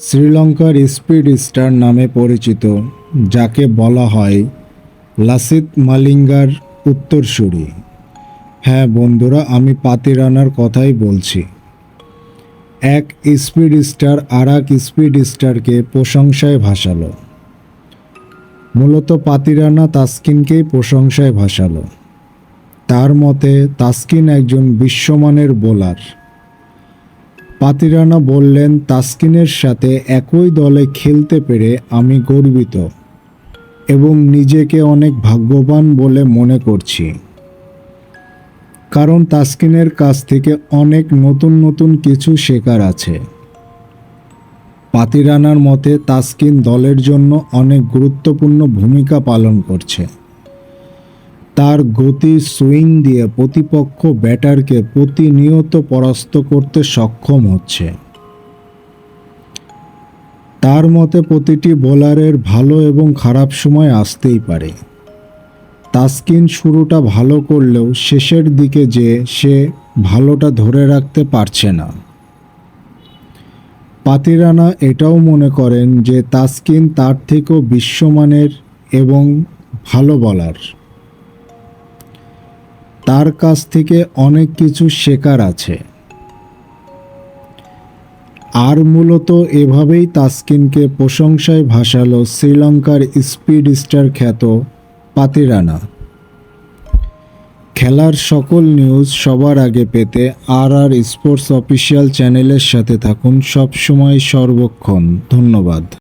শ্রীলঙ্কার speed star নামে পরিচিত, যাকে বলা হয় লাসিত মালিঙ্গার উত্তরসূরি। হ্যাঁ বন্ধুরা, আমি পাতিরানার কথাই বলছি। এক স্পিড স্টার আর এক স্পিড স্টারকে প্রশংসায় ভাসালো। মূলত পাতিরানা তাসকিনকেই প্রশংসায় ভাসালো। তার মতে, তাসকিন একজন বিশ্বমানের বোলার। পাতিরানা বললেন, তাসকিনের সাথে একই দলে খেলতে পেরে আমি গর্বিত এবং নিজেকে অনেক ভাগ্যবান বলে মনে করছি। কারণ তাসকিনের কাছ থেকে অনেক নতুন নতুন কিছু শেখার আছে। পাতিরানার মতে, তাসকিন দলের জন্য অনেক গুরুত্বপূর্ণ ভূমিকা পালন করছে। তার গতি সুইং দিয়ে প্রতিপক্ষ ব্যাটারকে প্রতিনিয়ত পরাস্ত করতে সক্ষম হচ্ছে। তার মতে প্রতিটি বোলারের ভালো এবং খারাপ সময় আসতেই পারে। তাসকিন শুরুটা ভালো করলেও শেষের দিকে যে সে ভালোটা ধরে রাখতে পারছে না। পাতিরানা এটাও মনে করেন যে তাসকিন তার থেকেও বিশ্বমানের এবং ভালো বলার। তার কাছ থেকে অনেক কিছু শেখার আছে। আর মূলত এভাবেই তাসকিনকে প্রশংসায় ভাসালো শ্রীলঙ্কার স্পিড স্টার খ্যাত পাতিরানা। খেলার সকল নিউজ সবার আগে পেতে আর আর স্পোর্টস অফিসিয়াল চ্যানেলের সাথে থাকুন। সবসময় সর্বক্ষণ। ধন্যবাদ।